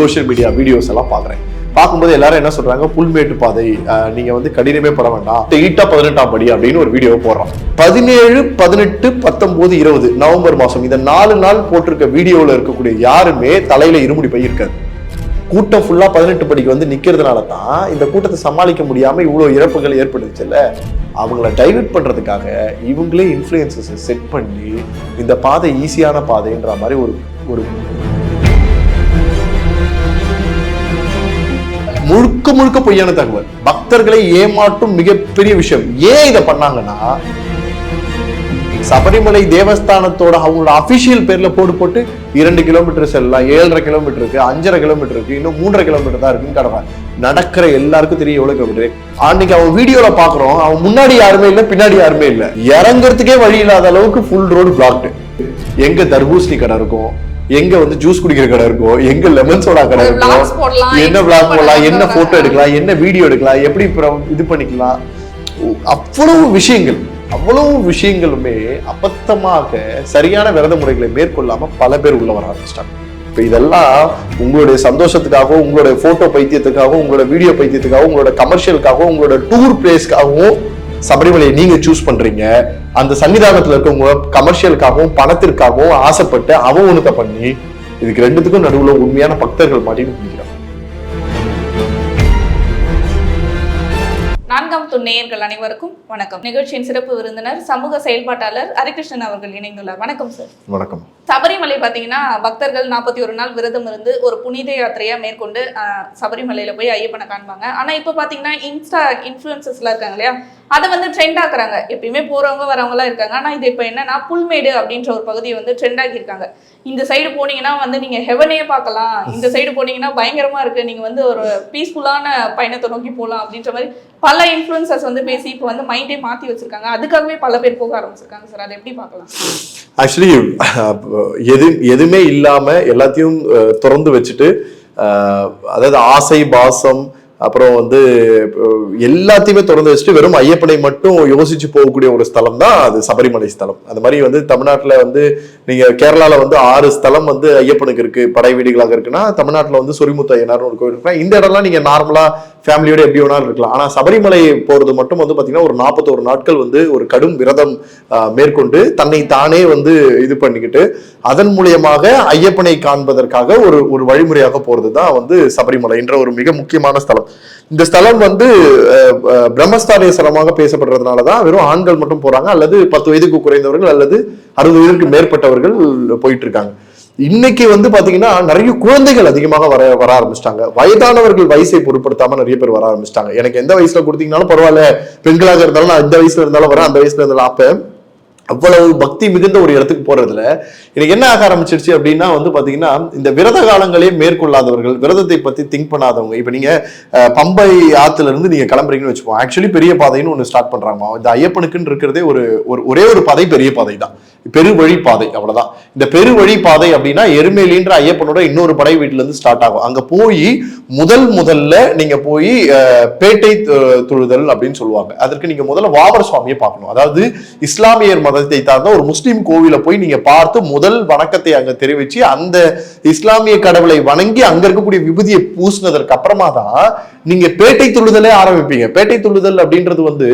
Social media videos எல்லாம் பார்க்குறேன் பார்க்கும்போது எல்லாரும் என்ன சொல்றாங்க? புல்மேட்டு பாதை நீங்க வந்து கடினமே பட வேண்டாம். ஈட்டா பதினெட்டாம் படி அப்படின்னு ஒரு வீடியோ போடுறோம் பதினேழு பதினெட்டு பத்தொன்பது இருபது நவம்பர் மாசம். இந்த நாலு நாள் போட்டிருக்க வீடியோல இருக்கக்கூடிய யாருமே தலையில இருமுடி பை இருக்காது கூட்டம் ஃபுல்லா பதினெட்டு படிக்கு வந்து நிக்கிறதுனால தான் இந்த கூட்டத்தை சமாளிக்க முடியாம இவ்வளவு இறப்புகள் ஏற்பட்டுச்சுல்ல அவங்கள டைவர்ட் பண்றதுக்காக இவங்களே இன்ஃப்ளூயன்சஸ் செட் பண்ணி இந்த பாதை ஈஸியான பாதைன்ற மாதிரி ஒரு ஒரு முழுக்க முழுக்க பொய்யான தகவல். பக்தர்களை ஏமாற்றும் மிகப்பெரிய விஷயம். ஏன் இதை பண்ணாங்கன்னா சபரிமலை தேவஸ்தானத்தோட அவங்களோட அபிஷியல் பேர்ல போடு போட்டு இரண்டு கிலோமீட்டர் செல்லலாம் ஏழரை கிலோமீட்டர் இருக்கு அஞ்சரை கிலோமீட்டர் இருக்கு இன்னும் மூன்றரை கிலோமீட்டர் தான் இருக்குன்னு கடமை நடக்கிற எல்லாருக்கும் தெரிய எவ்வளவு கிலோமீட்டர் அன்னைக்கு அவன் வீடியோல பாக்குறோம் அவன் முன்னாடி யாருமே இல்ல பின்னாடி யாருமே இல்ல. இறங்குறதுக்கே வழி இல்லாத அளவுக்கு ஃபுல் ரோடு பிளாக்டு எங்க தர்பூசணி கடை இருக்கும் எங்க வந்து ஜூஸ் குடிக்கிற கடை இருக்கும் எங்க லெமன் சோடா கடை இருக்கும் போடலாம், என்ன விளாக் போடலாம் என்ன போட்டோ எடுக்கலாம் என்ன வீடியோ எடுக்கலாம் எப்படி இது பண்ணிக்கலாம். அவ்வளவு விஷயங்கள் அவ்வளவு விஷயங்களுமே அபத்தமாக சரியான விரத முறைகளை மேற்கொள்ளாம பல பேர் உள்ள வர ஆரம்பிச்சிட்டாங்க. இப்ப இதெல்லாம் உங்களுடைய சந்தோஷத்துக்காகவும் உங்களுடைய போட்டோ பைத்தியத்துக்காகவும் உங்களோட வீடியோ பைத்தியத்துக்காகவும் உங்களோட கமர்ஷியலுக்காகவும் உங்களோட டூர் பிளேஸ்க்காகவும் சபரிமலையை நீங்க சூஸ் பண்றீங்க. அந்த சன்னிதானத்துல இருக்கவங்க கமர்ஷியலுக்காகவும் பணத்திற்காகவும் ஆசைப்பட்டு அவமானத்தை பண்ணி இதுக்கு ரெண்டுத்துக்கும் நடுவுல உண்மையான பக்தர்கள் மாட்டின்னு பிடிக்கிறாங்க நான்காம் துண் நேயர்கள் அனைவருக்கும் வணக்கம். நிகழ்ச்சியின் சிறப்பு விருந்தினர் சமூக செயல்பாட்டாளர் ஹரிகிருஷ்ணன் அவர்கள் இணைந்துள்ளார். வணக்கம் சார் வணக்கம். சபரிமலை பார்த்தீங்கன்னா பக்தர்கள் நாற்பத்தி ஒரு நாள் விரதம் இருந்து ஒரு புனித யாத்திரையா மேற்கொண்டு சபரிமலையில போய் ஐயப்பனை காண்பாங்க. ஆனா இப்போ பார்த்தீங்கன்னா இன்ஸ்டா இன்ஃப்ளூயன்சஸ்ல இருக்காங்க இல்லையா? அதை வந்து ட்ரெண்ட் ஆக்குறாங்க. எப்பயுமே போறவங்க வரவங்கலாம் இருக்காங்க. ஆனா இது இப்போ என்னன்னா புல்மேடு அப்படின்ற ஒரு பகுதியை வந்து ட்ரெண்ட் ஆக்கியிருக்காங்க. இந்த சைடு போனீங்கன்னா வந்து நீங்க ஹெவனே பார்க்கலாம். இந்த சைடு போனீங்கன்னா பயங்கரமா இருக்கு. நீங்க வந்து ஒரு பீஸ்ஃபுல்லான பயணத்தை நோக்கி போகலாம் அப்படின்ற மாதிரி பல இன்ஃப்ளூயன்சர்ஸ் வந்து பேசி இப்போ வந்து மைண்டே மாத்தி வச்சிருக்காங்க. அதுக்காகவே பல பேர் போக ஆரம்பிச்சிருக்காங்க சார். அதை எப்படி பார்க்கலாம்? ஆக்சுவலி எது எதுவுமே இல்லாம எல்லாத்தையும் திறந்து வச்சுட்டு அதாவது ஆசை பாசம் அப்புறம் வந்து எல்லாத்தையுமே திறந்து வச்சுட்டு வெறும் ஐயப்பனை மட்டும் யோசிச்சு போகக்கூடிய ஒரு ஸ்தலம் தான் அது சபரிமலை ஸ்தலம். அந்த மாதிரி வந்து தமிழ்நாட்டில் வந்து நீங்கள் கேரளாவில் வந்து ஆறு ஸ்தலம் வந்து ஐயப்பனுக்கு இருக்குது படை வீடுகளாக இருக்குன்னா தமிழ்நாட்டில் வந்து சொரிமுத்து ஐயனார்னு ஒரு கோயில் இருக்குன்னா இந்த இடம்லாம் நீங்கள் நார்மலாக ஃபேமிலியோட எப்படி வேணாலும் இருக்கலாம். ஆனால் சபரிமலை போறது மட்டும் வந்து பாத்தீங்கன்னா ஒரு நாற்பத்தோரு நாட்கள் வந்து ஒரு கடும் விரதம் மேற்கொண்டு தன்னை தானே வந்து இது பண்ணிக்கிட்டு அதன் மூலியமாக ஐயப்பனை காண்பதற்காக ஒரு ஒரு வழிமுறையாக போகிறது தான் வந்து சபரிமலை என்ற ஒரு மிக முக்கியமான ஸ்தலம். இந்த ஸ்தலம் வந்து அஹ், பிரம்மஸ்தானிய ஸ்தலமாக பேசப்படுறதுனால தான் வெறும் ஆண்கள் மட்டும் போறாங்க அல்லது பத்து வயதுக்கு குறைந்தவர்கள் அல்லது அறுபது வயதுக்கு மேற்பட்டவர்கள் போயிட்டு இருக்காங்க. இன்னைக்கு வந்து பாத்தீங்கன்னா நிறைய குழந்தைகள் அதிகமாக வர வர ஆரம்பிச்சிட்டாங்க. வயதானவர்கள் வயசை பொருட்படுத்தாம நிறைய பேர் வர ஆரம்பிச்சிட்டாங்க. எனக்கு எந்த வயசுல கொடுத்தீங்கனாலும் பரவாயில்ல. பெண்களாக இருந்தாலும் நான் இந்த வயசுல இருந்தாலும் வரேன் அந்த வயசுல இருந்தாலும் அப்ப அவ்வளவு பக்தி மிகுந்த ஒரு இடத்துக்கு போறதுல எனக்கு என்ன ஆக ஆரம்பிச்சிருச்சு அப்படின்னா வந்து பாத்தீங்கன்னா இந்த விரத காலங்களே மேற்கொள்ளாதவர்கள் விரதத்தை பத்தி திங்க் பண்ணாதவங்க. இப்ப நீங்க பம்பை ஆத்துல இருந்து நீங்க கிளம்புறீங்கன்னு வச்சுப்போம் ஆக்சுவலி பெரிய பாதைன்னு ஒன்று ஸ்டார்ட் பண்றாங்க. இந்த ஐயப்பனுக்குன்னு இருக்கிறதே ஒரு ஒரு ஒரே ஒரு பாதை பெரிய பாதை தான் பெருவழி பாதை அவ்வளவுதான். இந்த பெருவழி பாதை அப்படின்னா எருமேலின்ற ஐயப்பனோட இன்னொரு படை வீட்டுல இருந்து ஸ்டார்ட் ஆகும். அங்க போய் முதல் முதல்ல நீங்க போய் பேட்டை தொழுதல் அப்படின்னு சொல்லுவாங்க. அதற்கு நீங்க முதல்ல வாவர் சுவாமியை பார்க்கணும். அதாவது இஸ்லாமியர் மதத்தை சார்ந்த ஒரு முஸ்லீம் கோவில போய் நீங்க பார்த்து முதல் வணக்கத்தை அங்க தெரிவிச்சு அந்த இஸ்லாமிய கடவுளை வணங்கி அங்க இருக்கக்கூடிய விபூதியை பூசினதற்கு அப்புறமா தான் நீங்க பேட்டை தொழுதலே ஆரம்பிப்பீங்க. பேட்டை தொழுதல் அப்படின்றது வந்து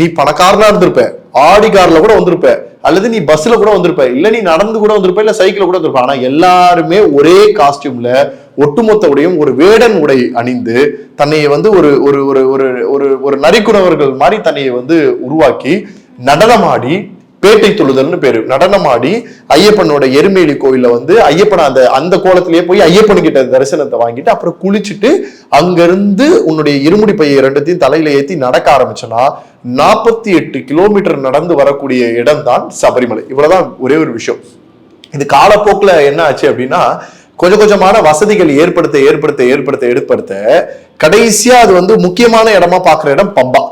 நீ பணக்காரனா இருந்திருப்ப. ஆடி கார்ல கூட வந்திருப்ப. அல்லது நீ பஸ்ல கூட வந்திருப்ப. இல்ல நீ நடந்து கூட வந்திருப்ப இல்ல சைக்கிள் கூட வந்திருப்ப. ஆனா எல்லாருமே ஒரே காஸ்டியூம்ல ஒட்டுமொத்த உடையும் ஒரு வேடன் உடை அணிந்து தன்னை வந்து ஒரு ஒரு ஒரு ஒரு ஒரு ஒரு மாதிரி தன்னை வந்து உருவாக்கி நடனமாடி பேட்டை தொழுதல்னு பேரு. நடனமாடி ஐயப்பனோட எருமேலி கோயிலில் வந்து ஐயப்பன் அந்த அந்த கோலத்திலேயே போய் ஐயப்பன் கிட்ட தரிசனத்தை வாங்கிட்டு அப்புறம் குளிச்சுட்டு அங்கிருந்து உன்னுடைய இருமுடி பையை இரண்டத்தையும் தலையில ஏத்தி நடக்க ஆரம்பிச்சனா நாற்பத்தி எட்டு கிலோமீட்டர் நடந்து வரக்கூடிய இடம் தான் சபரிமலை. இவ்வளவுதான் ஒரே ஒரு விஷயம். இது காலப்போக்கில் என்ன ஆச்சு அப்படின்னா கொஞ்சம் கொஞ்சமான வசதிகள் ஏற்படுத்த ஏற்படுத்த ஏற்படுத்த ஏற்படுத்த கடைசியா அது வந்து முக்கியமான இடமா பார்க்குற இடம் பம்பா.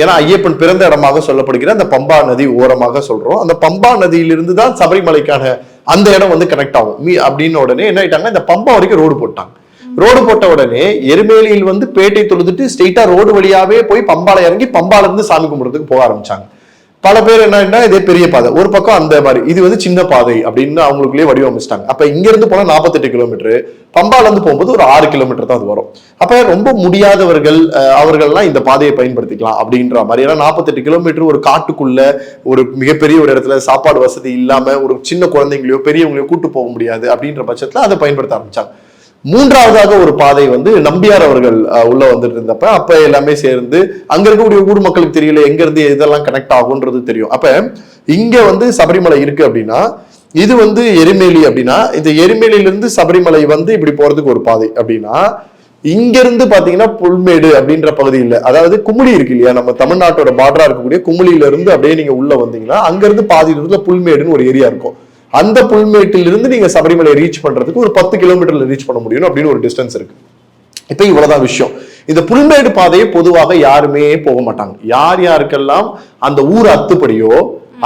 ஏன்னா ஐயப்பன் பிறந்த இடமாக சொல்லப்படுகிற அந்த பம்பா நதி ஓரமாக சொல்றோம். அந்த பம்பா நதியிலிருந்து தான் சபரிமலைக்கான அந்த இடம் வந்து கனெக்ட் ஆகும். மீ அப்படின்னு உடனே என்ன ஆயிட்டாங்க? இந்த பம்பா வரைக்கும் ரோடு போட்டாங்க. ரோடு போட்ட உடனே எருமேலியில் வந்து பேட்டை தொழுதுட்டு ஸ்ட்ரெயிட்டா ரோடு வழியாவே போய் பம்பால இறங்கி பம்பால இருந்து சாமி கும்பிடுறதுக்கு போக ஆரம்பிச்சாங்க. பல பேர் என்னன்னா இதே பெரிய பாதை. ஒரு பக்கம் அந்த மாதிரி இது வந்து சின்ன பாதை அப்படின்னு அவங்களுக்குள்ளேயே வடிவமைச்சிட்டாங்க. அப்ப இங்க இருந்து போனா நாற்பத்தெட்டு கிலோமீட்டர். பம்பால இருந்து போகும்போது ஒரு ஆறு கிலோமீட்டர் தான் அது வரும். அப்ப ரொம்ப முடியாதவர்கள் அவர்கள்லாம் இந்த பாதையை பயன்படுத்திக்கலாம் அப்படின்ற மாதிரி. ஏன்னா நாற்பத்தெட்டு கிலோமீட்டர் ஒரு காட்டுக்குள்ள ஒரு மிகப்பெரிய ஒரு இடத்துல சாப்பாடு வசதி இல்லாம ஒரு சின்ன குழந்தைங்களையோ பெரியவங்களையோ கூட்டு போக முடியாது அப்படின்ற பட்சத்துல அதை பயன்படுத்த ஆரம்பிச்சாங்க. மூன்றாவதாக ஒரு பாதை வந்து நம்பியார் அவர்கள் உள்ள வந்துட்டு இருந்தப்ப அப்ப எல்லாமே சேர்ந்து அங்க இருக்கக்கூடிய ஊர் மக்களுக்கு தெரியல எங்க இருந்து இதெல்லாம் கனெக்ட் ஆகுன்றது தெரியும். அப்ப இங்க வந்து சபரிமலை இருக்கு அப்படின்னா இது வந்து எரிமேலி அப்படின்னா இந்த எரிமேலியிலிருந்து சபரிமலை வந்து இப்படி போறதுக்கு ஒரு பாதை அப்படின்னா இங்கிருந்து பாத்தீங்கன்னா புல்மேடு அப்படின்ற பகுதி அதாவது குமுளி இருக்கு இல்லையா? நம்ம தமிழ்நாட்டோட பார்டரா இருக்கக்கூடிய குமுளியில இருந்து அப்படியே நீங்க உள்ள வந்தீங்கன்னா அங்க இருந்து பாதி தூரத்துல புல்மேடுன்னு ஒரு ஏரியா இருக்கும். அந்த புல்மேட்டில் இருந்து நீங்க சபரிமலை ரீச் பண்றதுக்கு ஒரு பத்து கிலோமீட்டர்ல ரீச் பண்ண முடியும் அப்படின்னு ஒரு டிஸ்டன்ஸ் இருக்கு. இப்ப இவ்வளவுதான் விஷயம். இந்த புல்மேடு பாதையை பொதுவாக யாருமே போக மாட்டாங்க. யார் யாருக்கெல்லாம் அந்த ஊர் அத்துப்படியோ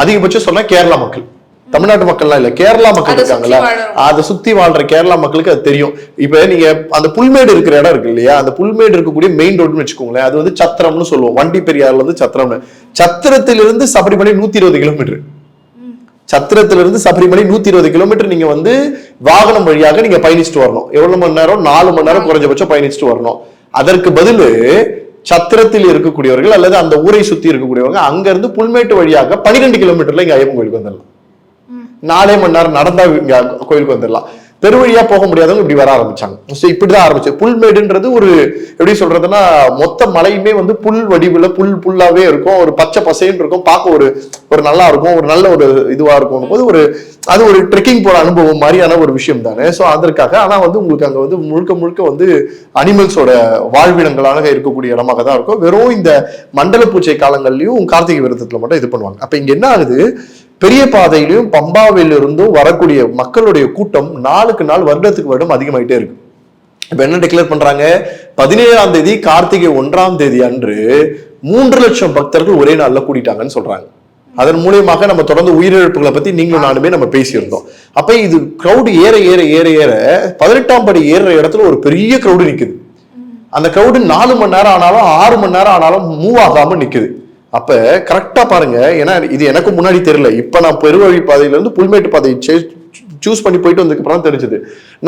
அதிகபட்சம் சொன்னா கேரளா மக்கள். தமிழ்நாட்டு மக்கள்லாம் இல்ல கேரளா மக்கள் இருக்காங்கல்ல. அதை சுத்தி வாழ்ற கேரளா மக்களுக்கு அது தெரியும். இப்ப நீங்க அந்த புல்மேடு இருக்கிற இடம் இருக்கு இல்லையா அந்த புல்மேடு இருக்கக்கூடிய மெயின் ரோடுன்னு வச்சுக்கோங்களேன் அது வந்து சத்திரம்னு சொல்லுவோம். வண்டி பெரியார்ல இருந்து சத்திரம்னு. சத்திரத்திலிருந்து சபரிமலை நூத்தி இருபது கிலோமீட்டர் சத்திரத்திலிருந்து சபரிமலை நூத்தி இருபது கிலோமீட்டர் நீங்க வந்து வாகனம் வழியாக நீங்க பயணிச்சுட்டு வரணும். எவ்வளவு மணி நேரம்? நாலு மணி நேரம் குறைஞ்சபட்சம் பயணிச்சுட்டு வரணும். அதற்கு பதிலு சத்திரத்தில் இருக்கக்கூடியவர்கள் அல்லது அந்த ஊரை சுத்தி இருக்கக்கூடியவங்க அங்க இருந்து புல்மேட்டு வழியாக பன்னிரெண்டு கிலோமீட்டர்ல இங்க ஐயப்பன் கோயிலுக்கு வந்துடலாம். நாலே மணி நேரம் நடந்தா இங்க கோயிலுக்கு வந்துடலாம். பெருவழியா போக முடியாதவங்க இப்படி வர ஆரம்பிச்சாங்க. ஸோ இப்படிதான் ஆரம்பிச்சு புல்மேடுன்றது ஒரு எப்படி சொல்றதுன்னா மொத்த மலையுமே வந்து புல் வடிவுல புல் புல்லாவே இருக்கும். ஒரு பச்சை பசைன்னு இருக்கும். பார்க்க ஒரு ஒரு நல்லா இருக்கும். ஒரு நல்ல ஒரு இதுவா இருக்கும் போது ஒரு அது ஒரு ட்ரெக்கிங் போற அனுபவம் மாதிரியான ஒரு விஷயம் தானே. ஸோ அதற்காக ஆனா வந்து உங்களுக்கு அங்க வந்து முழுக்க முழுக்க வந்து அனிமல்ஸோட வாழ்விடங்களாக இருக்கக்கூடிய இடமாக தான் இருக்கும். வெறும் இந்த மண்டல பூச்சை காலங்கள்லயும் கார்த்திகை விரதத்துல மட்டும் இது பண்ணுவாங்க. அப்ப இங்க என்ன ஆகுது? பெரிய பாதையிலும் பம்பாவிலிருந்தும் வரக்கூடிய மக்களுடைய கூட்டம் நாளுக்கு நாள் வருடத்துக்கு வருடம் அதிகமாயிட்டே இருக்கு. இப்ப என்ன டிக்ளேர் பண்றாங்க? பதினேழாம் தேதி கார்த்திகை ஒன்றாம் தேதி அன்று மூன்று லட்சம் பக்தர்கள் ஒரே நாள்ல கூட்டிட்டாங்கன்னு சொல்றாங்க. அதன் மூலியமாக நம்ம தொடர்ந்து உயிரிழப்புகளை பத்தி நீங்களும் நானுமே நம்ம பேசியிருந்தோம். அப்ப இது கிரௌடு ஏற ஏற ஏற ஏற பதினெட்டாம் படி ஏறுற இடத்துல ஒரு பெரிய கிரௌடு நிக்குது. அந்த கிரௌடு நாலு மணி நேரம் ஆனாலும் ஆறு மணி நேரம் ஆனாலும் மூவ் ஆகாம நிக்குது. அப்ப கரெக்டா பாருங்க. ஏன்னா இது எனக்கு முன்னாடி தெரியல. இப்ப நான் பெருவழி பாதையில இருந்து புல்மேட்டு பாதையை சூஸ் பண்ணி போயிட்டு வந்ததுக்கு அப்புறம் தெரிஞ்சது.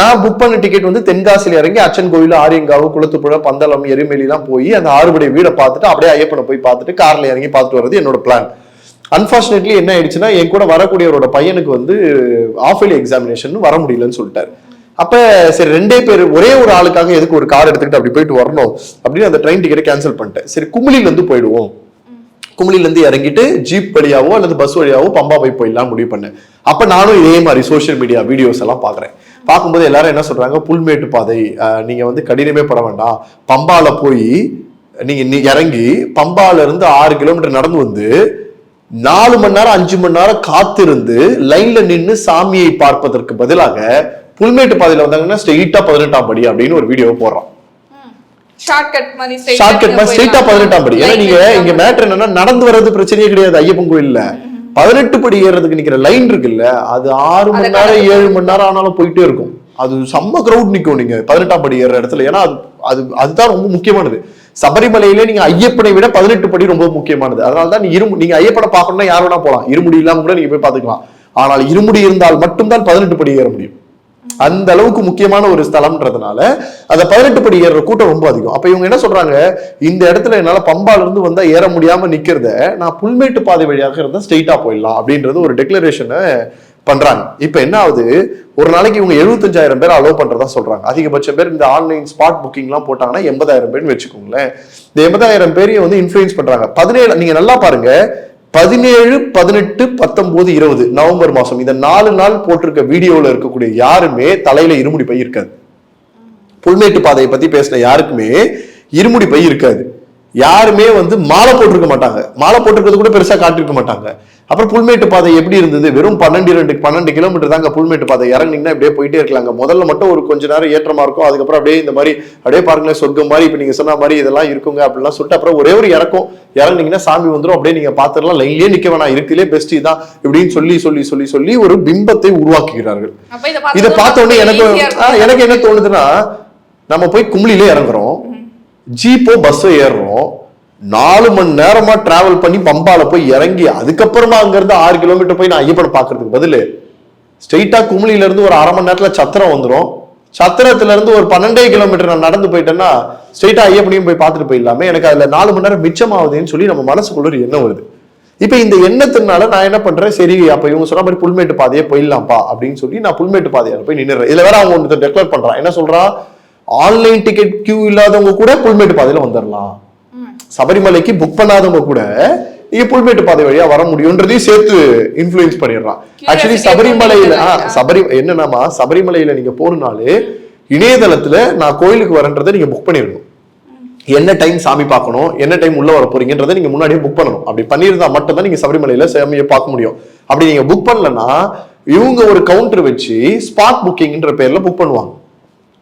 நான் புக் பண்ண டிக்கெட் வந்து தென்காசியில் இறங்கி அச்சன் கோயில் ஆரியங்காவு குளத்துப்புழ பந்தளம் எரிமேலிலாம் போய் அந்த ஆறுபடை வீடை பார்த்துட்டு அப்படியே ஐயப்பனை போய் பார்த்துட்டு கார்ல இறங்கி பார்த்துட்டு வர்றது என்னோட பிளான் அன்பார்ச்சுனேட்லி என்ன ஆயிடுச்சுன்னா என் கூட வரக்கூடியவரோட பையனுக்கு வந்து ஆஃப் இயர்லி எக்ஸாமினேஷன் வர முடியலன்னு சொல்லிட்டாரு. அப்ப சரி ரெண்டே பேர் ஒரே ஒரு ஆளுக்காக எதுக்கு ஒரு கார் எடுத்துக்கிட்டு அப்படி போயிட்டு வரணும்? அப்படின்னு அந்த ட்ரெயின் டிக்கெட்டை கேன்சல் பண்ணிட்டேன். சரி குமிலிலேருந்து போயிடுவோம். குமிளிலேருந்து இறங்கிட்டு ஜீப் வழியாவோ அல்லது பஸ் வழியாவோ பம்பா போய் போயிடலாம் முடிவு பண்ணேன். அப்போ நானும் இதே மாதிரி சோஷியல் மீடியா வீடியோஸ் எல்லாம் பார்க்குறேன். பார்க்கும்போது எல்லாரும் என்ன சொல்கிறாங்க புல்மேட்டு பாதை நீங்கள் வந்து கடினமே பட வேண்டாம். பம்பாவில் போய் நீங்கள் நி- இறங்கி பம்பாவிலேருந்து ஆறு கிலோமீட்டர் நடந்து வந்து நாலு மணி நேரம் அஞ்சு மணி நேரம் காத்திருந்து லைன்ல நின்று சாமியை பார்ப்பதற்கு பதிலாக புல்மேட்டு பாதையில் வந்தாங்கன்னா ஸ்ட்ரெயிட்டாக பதினெட்டாம் படி அப்படின்னு ஒரு வீடியோ போடுறான். ஷார்ட்கட் மாதிரி ஸ்ட்ரெயிட்டா. பதினெட்டாம் படி. ஏன்னா நீங்க. இங்க என்னன்னா நடந்து வர்றது பிரச்சனையே கிடையாது ஐயப்பன் கோயில்ல. பதினெட்டு படி ஏறுறதுக்கு நிக்கிற லைன் இருக்குல்ல அது ஆறு மணி நேரம் ஏழு மணி நேரம் ஆனாலும் போயிட்டே இருக்கும். அது செம்ம கிரவுட் நிக்கும் நீங்க பதினெட்டாம் படி ஏறுற இடத்துல. ஏன்னா அது அது அதுதான் ரொம்ப முக்கியமானது. சபரிமலையில நீங்க ஐயப்பனை விட பதினெட்டு படி ரொம்ப முக்கியமானது. அதனால தான் நீ இருமு நீங்க ஐயப்பனை பார்க்கணும்னா யார் வேணா போலாம். இருமுடி இல்லாம கூட நீங்க போய் பாத்துக்கலாம் ஆனால் இருமுடி இருந்தால் மட்டும்தான் பதினெட்டு படி ஏற முடியும். அந்த அளவுக்கு முக்கியமான ஒரு ஸ்தலம்ன்றதுனால அந்த பதினெட்டு படி ஏறுற கூட்டம் ரொம்ப அதிகம். அப்ப இவங்க என்ன சொல்றாங்க? இந்த இடத்துல என்னால பம்பால இருந்து வந்தா ஏற முடியாம நிக்கிறத நான் புல்மேட்டு பாதை வழியாக இருந்தா ஸ்ட்ரெயிட்டா போயிடலாம் அப்படின்றது ஒரு டெக்ளரேஷனை பண்றாங்க. இப்ப என்ன ஆகுது? ஒரு நாளைக்கு இவங்க எழுபத்தஞ்சாயிரம் பேர் அலோவ் பண்றதா சொல்றாங்க. அதிகபட்ச பேர் இந்த ஆன்லைன் ஸ்பாட் புக்கிங் எல்லாம் போட்டாங்கன்னா எண்பதாயிரம் பேர்னு வச்சுக்கோங்களேன். இந்த எண்பதாயிரம் பேரையும் வந்து இன்ஃபுளுன்ஸ் பண்றாங்க. பதினேழு நீங்க நல்லா பாருங்க. பதினேழு பதினெட்டு பத்தொன்பது இருபது நவம்பர் மாசம். இந்த நாலு நாள் போட்டிருக்க வீடியோல இருக்கக்கூடிய யாருமே தலையில இருமுடி பை இருக்காது. புல்மேட்டு பாதையை பத்தி பேசின யாருக்குமே இருமுடி பை இருக்காது. யாருமே வந்து மாலை போட்டிருக்க மாட்டாங்க. மாலை போட்டிருக்கிறது கூட பெருசா காட்டிருக்க மாட்டாங்க. அப்புறம் புல்மேட்டு பாதை எப்படி இருந்தது? வெறும் பன்னெண்டு ரெண்டு பன்னெண்டு கிலோமீட்டர் தாங்க புல்மேட்டு பாதை. இறங்குனீங்கன்னா அப்படியே போயிட்டே இருக்கலாங்க. முதல்ல மட்டும் ஒரு கொஞ்ச நேரம் ஏற்றமா இருக்கும். அதுக்கப்புறம் அப்படியே இந்த மாதிரி அப்படியே பாருங்களேன் சொர்க்கம் மாதிரி இப்ப நீங்க சொன்ன மாதிரி இதெல்லாம் இருக்குங்க அப்படிலாம் சொல்லிட்டு அப்புறம் ஒரே ஒரு இறக்கம். இறங்குனீங்கன்னா சாமி வந்துரும். அப்படியே நீங்க பாத்துடலாம் லைன்லயே நிக்க வேணாம். இருக்குலே பெஸ்ட் இதான் இப்படின்னு சொல்லி சொல்லி சொல்லி சொல்லி ஒரு பிம்பத்தை உருவாக்குகிறார்கள். இத பார்த்த உடனே எனக்கு. எனக்கு என்ன தோணுதுன்னா நம்ம போய் கும்ளிலே இறங்குறோம். ஜீப்போ பஸ்ஸோ ஏறுறோம். நாலு மணி நேரமா டிராவல் பண்ணி பம்பால போய் இறங்கி அதுக்கப்புறமா அங்கிருந்து ஆறு கிலோமீட்டர் போய் நான் ஐயப்பனை பாக்குறதுக்கு பதில் ஸ்ட்ரெயிட்டா குமிளில இருந்து ஒரு அரை மணி நேரத்துல சத்திரம் வந்துடும் சத்திரத்துல இருந்து ஒரு பன்னெண்டே கிலோமீட்டர் நான் நடந்து போயிட்டேன்னா ஸ்ட்ரெயிட்டா ஐயப்பனையும் போய் பார்த்துட்டு போயிடலாமே. எனக்கு அதுல நாலு மணி நேரம் மிச்சமாகுதுன்னு சொல்லி நம்ம மனசுக்குள்ள ஒரு எண்ணம் வருது. இப்போ இந்த எண்ணத்தினால நான் என்ன பண்றேன்? சரி அப்ப இவங்க சொன்ன மாதிரி புல்மேட்டு பாதையே போயிடலாம்ப்பா அப்படின்னு சொல்லி நான் புல்மேட்டு பாதையால போய் நின்றுறேன் இதுல வேற அவங்க ஒன்று டெக்ளேர் பண்றான். என்ன சொல்றான்? ஆன்லைன் டிக்கெட் கியூ இல்லாதவங்க கூட புல்மேட்டு பாதையில வந்துடலாம். சபரிமலைக்கு புக் பண்ணாதவங்க கூட நீங்க புல்மேட்டு பாதை வழியா வர முடியும்ன்றதையும் சேர்த்து இன்ஃபுளுன்ஸ் பண்ணிடுறான். ஆக்சுவலி சபரிமலையில சபரி என்னன்னாமா சபரிமலையில நீங்க போகணும்னாலே இணையதளத்துல நான் கோயிலுக்கு வரேன்றதை நீங்க புக் பண்ணிடணும். என்ன டைம் சாமி பார்க்கணும் என்ன டைம் உள்ள வர போறீங்கன்றதை நீங்க முன்னாடியே புக் பண்ணணும். அப்படி பண்ணியிருந்தா மட்டும் தான் நீங்க சபரிமலையில சாமியை பார்க்க முடியும். அப்படி நீங்க புக் பண்ணலன்னா இவங்க ஒரு கவுண்டர் வச்சு ஸ்பாட் புக்கிங்ன்ற பேர்ல புக் பண்ணுவாங்க.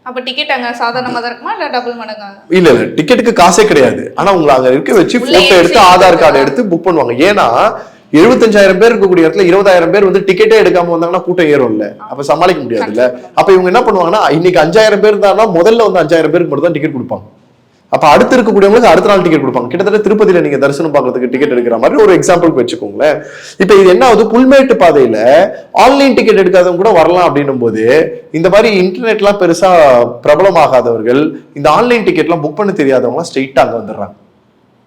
அப்ப டிக்கெட் அங்க சாதாரணமா தான் இருக்குமா இல்ல டபுள் மடங்கா? இல்ல இல்ல டிக்கெட்டுக்கு காசே கிடையாது. ஆனா உங்களை அங்க இருக்க வச்சு உள்ள போட்டோ எடுத்து ஆதார் கார்டு? எடுத்து புக் பண்ணுவாங்க. ஏன்னா எழுபத்தஞ்சாயிரம் பேர் இருக்கக்கூடிய இடத்துல இருபதாயிரம் பேர் வந்து டிக்கெட்டே எடுக்காம வந்தாங்கன்னா கூட்டம் ஏறும்ல. அப்ப சமாளிக்க முடியாதுல்ல. அப்ப இவங்க என்ன பண்ணுவாங்கன்னா இன்னைக்கு அஞ்சாயிரம் பேர் இருந்தாங்கன்னா முதல்ல வந்து அஞ்சாயிரம் பேருக்கு மட்டும் தான் டிக்கெட் கொடுப்பாங்க. அப்ப அடுத்து இருக்கக்கூடியவங்களுக்கு அடுத்த நாள் டிக்கெட் கொடுப்பாங்க. கிட்டத்தட்ட திருப்பதியில நீங்க தரிசனம் பார்க்கறதுக்கு டிக்கெட் எடுக்கிற மாதிரி ஒரு எக்ஸாம்பிளுக்கு வச்சுக்கோங்களேன். இப்ப இது என்ன ஆகுது? புல்மேட்டு பாதையில ஆன்லைன் டிக்கெட் எடுக்காதவங்க கூட வரலாம் அப்படின்னும் போது இந்த மாதிரி இன்டர்நெட்லாம் பெருசா பிரபலமாகாதவர்கள் இந்த ஆன்லைன் டிக்கெட்லாம் புக் பண்ண தெரியாதவங்க ஸ்ட்ரெயிட்டா அங்க வந்துடுறாங்க.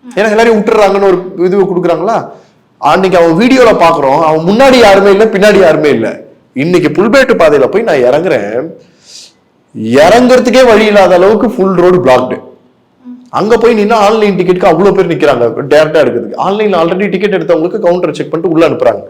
ஏன்னா எல்லாரையும் விட்டுறாங்கன்னு ஒரு இது கொடுக்குறாங்களா? அன்னைக்கு அவன் வீடியோல பாக்குறோம் அவன் முன்னாடி யாருமே இல்லை பின்னாடி யாருமே இல்லை. இன்னைக்கு புல்மேட்டு பாதையில போய் நான் இறங்குறேன். இறங்குறதுக்கே வழி இல்லாத அளவுக்கு ஃபுல் ரோடு பிளாக்டு அங்க போய் நின்னா ஆன்லைன் டிக்கெட்டுக்கு அவ்வளவு பேர் நிக்கிறாங்க. டேரக்டா எடுக்கிறதுக்கு. ஆன்லைன்ல ஆல்ரெடி டிக்கெட் எடுத்தவங்களுக்கு கவுண்டர் செக் பண்ணிட்டு உள்ள அனுப்புறாங்க.